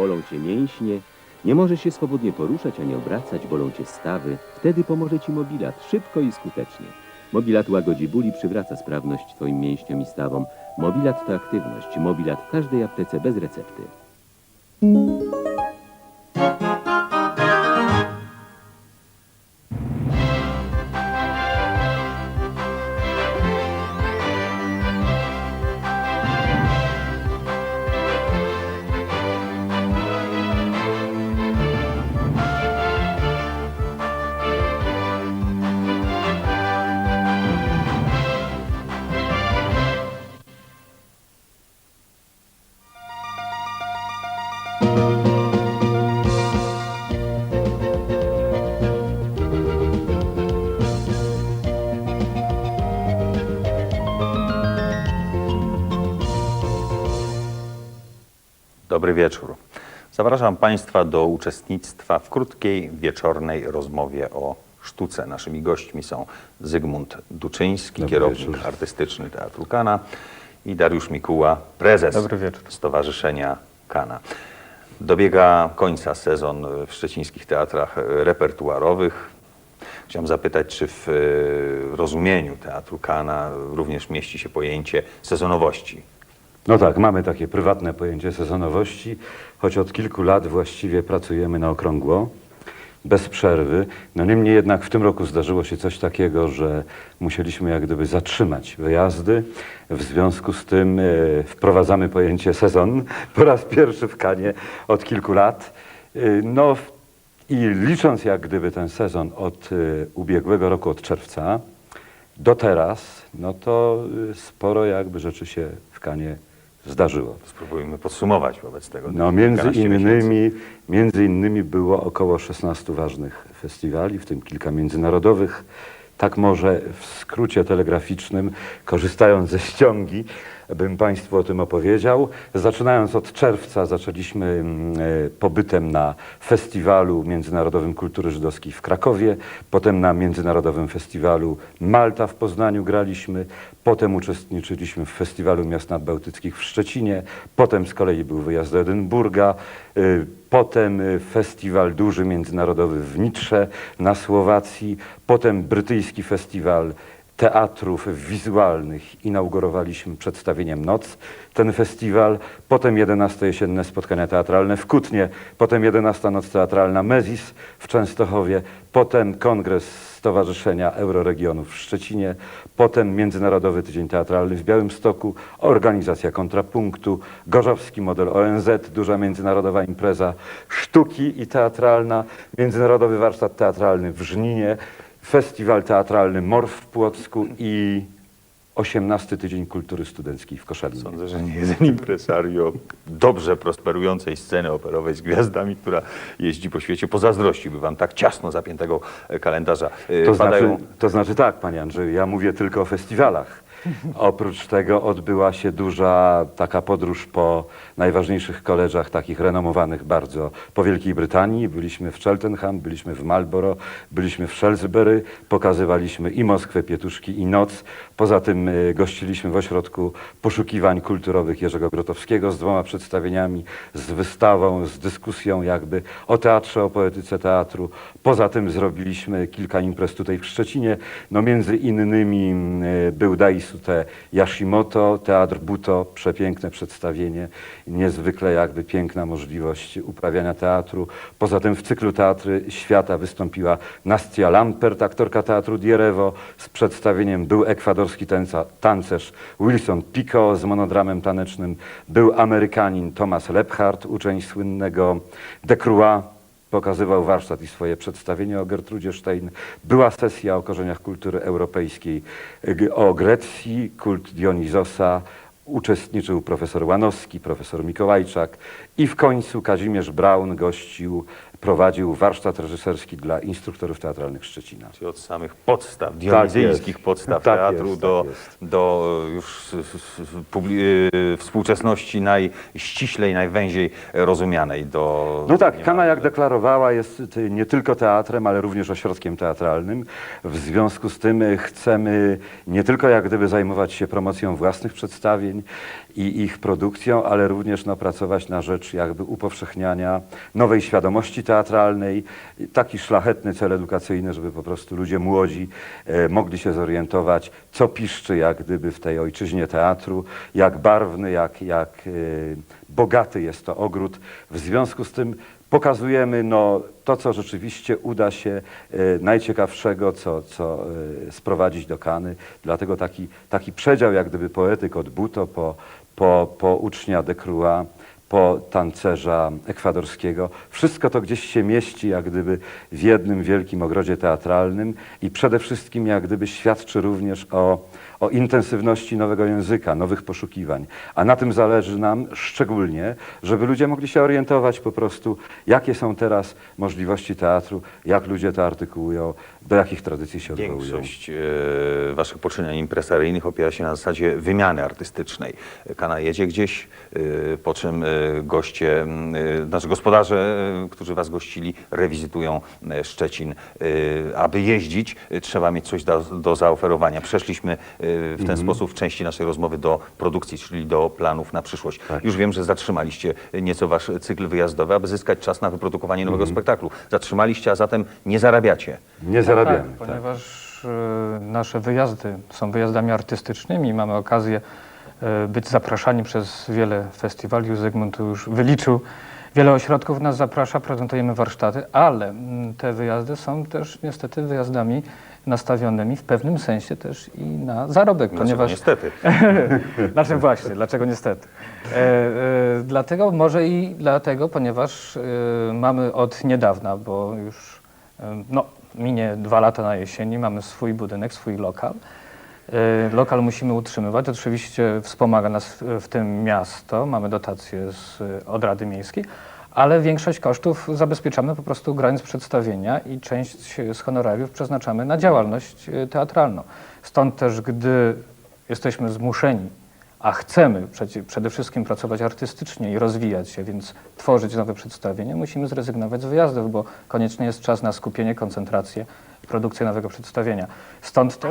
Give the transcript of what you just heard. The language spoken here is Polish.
bolą cię mięśnie, nie możesz się swobodnie poruszać ani obracać, bolą cię stawy, wtedy pomoże ci mobilat szybko i skutecznie. Mobilat łagodzi ból i przywraca sprawność twoim mięśniom i stawom. Mobilat to aktywność. Mobilat w każdej aptece bez recepty. Dobry wieczór. Zapraszam Państwa do uczestnictwa w krótkiej wieczornej rozmowie o sztuce. Naszymi gośćmi są Zygmunt Duczyński, Dobry kierownik wieczór. artystyczny Teatru Kana i Dariusz Mikuła, prezes Dobry wieczór. Stowarzyszenia Kana. Dobiega końca sezon w szczecińskich teatrach repertuarowych. Chciałem zapytać, czy w e, rozumieniu Teatru Kana również mieści się pojęcie sezonowości? No tak, mamy takie prywatne pojęcie sezonowości, choć od kilku lat właściwie pracujemy na okrągło, bez przerwy. No niemniej jednak w tym roku zdarzyło się coś takiego, że musieliśmy jak gdyby zatrzymać wyjazdy. W związku z tym e, wprowadzamy pojęcie sezon po raz pierwszy w Kanie od kilku lat. E, no i licząc jak gdyby ten sezon od e, ubiegłego roku, od czerwca, do teraz, no to sporo jakby rzeczy się w Kanie zdarzyło. Spróbujmy podsumować wobec tego. No między innymi, między innymi było około 16 ważnych festiwali, w tym kilka międzynarodowych. Tak może w skrócie telegraficznym, korzystając ze ściągi, bym Państwu o tym opowiedział. Zaczynając od czerwca zaczęliśmy mm, e, pobytem na Festiwalu Międzynarodowym Kultury Żydowskiej w Krakowie, potem na Międzynarodowym Festiwalu Malta w Poznaniu graliśmy, potem uczestniczyliśmy w Festiwalu Miast Nadbałtyckich w Szczecinie, potem z kolei był wyjazd do Edynburga, y, potem y, festiwal duży międzynarodowy w Nitrze na Słowacji, potem brytyjski festiwal teatrów wizualnych inaugurowaliśmy przedstawieniem Noc ten festiwal, potem 11 jesienne spotkania teatralne w Kutnie, potem 11 Noc Teatralna Mezis w Częstochowie, potem kongres Stowarzyszenia Euroregionów w Szczecinie, potem Międzynarodowy Tydzień Teatralny w Białymstoku, organizacja kontrapunktu, Gorzowski Model ONZ, duża międzynarodowa impreza sztuki i teatralna, Międzynarodowy Warsztat Teatralny w Żninie, Festiwal Teatralny Morf w Płocku i 18 Tydzień Kultury Studenckiej w Koszalinie. Sądzę, że nie jeden impresario dobrze prosperującej sceny operowej z gwiazdami, która jeździ po świecie, pozazdrościłby wam tak ciasno zapiętego kalendarza. E, To padają- znaczy, to znaczy tak, panie Andrzeju, ja mówię tylko o festiwalach. Oprócz tego odbyła się duża taka podróż po najważniejszych koleżach, takich renomowanych bardzo po Wielkiej Brytanii. Byliśmy w Cheltenham, byliśmy w Marlborough, byliśmy w Shrewsbury, pokazywaliśmy i Moskwę, Pietuszki i Noc. Poza tym y, gościliśmy w ośrodku poszukiwań kulturowych Jerzego Grotowskiego z dwoma przedstawieniami, z wystawą, z dyskusją jakby o teatrze, o poetyce teatru. Poza tym zrobiliśmy kilka imprez tutaj w Szczecinie. No między innymi y, był Daisute Yashimoto, Teatr Buto, przepiękne przedstawienie, niezwykle jakby piękna możliwość uprawiania teatru. Poza tym w cyklu Teatry Świata wystąpiła Nastia Lampert, aktorka teatru Dierewo. Z przedstawieniem był ekwadorski tańca, tancerz Wilson Pico z monodramem tanecznym. Był Amerykanin Thomas Lephardt, uczeń słynnego De Croix pokazywał warsztat i swoje przedstawienie o Gertrudzie Stein. Była sesja o korzeniach kultury europejskiej, o Grecji, kult Dionizosa. Uczestniczył profesor Łanowski, profesor Mikołajczak i w końcu Kazimierz Braun gościł, prowadził warsztat reżyserski dla instruktorów teatralnych Szczecina. Czyli od samych podstaw, dionizyjskich jest. podstaw Tak teatru jest, do, tak do już e, współczesności najściślej, najwęziej rozumianej. Do No tak, Kana jak deklarowała jest y, nie tylko teatrem, ale również ośrodkiem teatralnym. W związku z tym y, chcemy nie tylko jak gdyby zajmować się promocją własnych przedstawień, i ich produkcją, ale również no, pracować na rzecz jakby upowszechniania nowej świadomości teatralnej. Taki szlachetny cel edukacyjny, żeby po prostu ludzie młodzi e, mogli się zorientować, co piszczy jak gdyby w tej ojczyźnie teatru, jak barwny, jak, jak e, bogaty jest to ogród. W związku z tym pokazujemy no, to, co rzeczywiście uda się e, najciekawszego, co, co e, sprowadzić do Kany. Dlatego taki, taki przedział jak gdyby poetyk od Buto po, po, po ucznia de Crua, po tancerza ekwadorskiego. Wszystko to gdzieś się mieści jak gdyby w jednym wielkim ogrodzie teatralnym i przede wszystkim jak gdyby świadczy również o, o intensywności nowego języka, nowych poszukiwań. A na tym zależy nam szczególnie, żeby ludzie mogli się orientować po prostu, jakie są teraz możliwości teatru, jak ludzie to artykułują, do jakich tradycji się odwołują. Większość e, waszych poczynań impresaryjnych opiera się na zasadzie wymiany artystycznej. Kana jedzie gdzieś, e, po czym e, goście, e, znaczy gospodarze, którzy was gościli, rewizytują Szczecin. Aby jeździć, trzeba mieć coś do, do zaoferowania. Przeszliśmy w ten sposób w części naszej rozmowy do produkcji, czyli do planów na przyszłość. Tak. Już wiem, że zatrzymaliście nieco wasz cykl wyjazdowy, aby zyskać czas na wyprodukowanie nowego spektaklu. Zatrzymaliście, a zatem nie zarabiacie. Nie zarabiamy. Tak, tak. ponieważ e, nasze wyjazdy są wyjazdami artystycznymi. Mamy okazję e, być zapraszani przez wiele festiwali. Zygmunt tu już wyliczył. Wiele ośrodków nas zaprasza, prezentujemy warsztaty, ale mm, te wyjazdy są też niestety wyjazdami nastawionymi w pewnym sensie też i na zarobek, Dlaczego ponieważ niestety. Znaczy właśnie, dlaczego niestety? E, e, dlatego, może i dlatego, ponieważ e, mamy od niedawna, bo już e, no, minie dwa lata na jesieni, mamy swój budynek, swój lokal. E, lokal musimy utrzymywać. Oczywiście wspomaga nas w, w tym miasto, mamy dotacje z, od Rady Miejskiej, ale większość kosztów zabezpieczamy po prostu grając przedstawienia i część z honorariów przeznaczamy na działalność e, teatralną. Stąd też, gdy jesteśmy zmuszeni, a chcemy przede wszystkim pracować artystycznie i rozwijać się, więc tworzyć nowe przedstawienia, musimy zrezygnować z wyjazdów, bo konieczny jest czas na skupienie, koncentrację produkcję nowego przedstawienia. Stąd też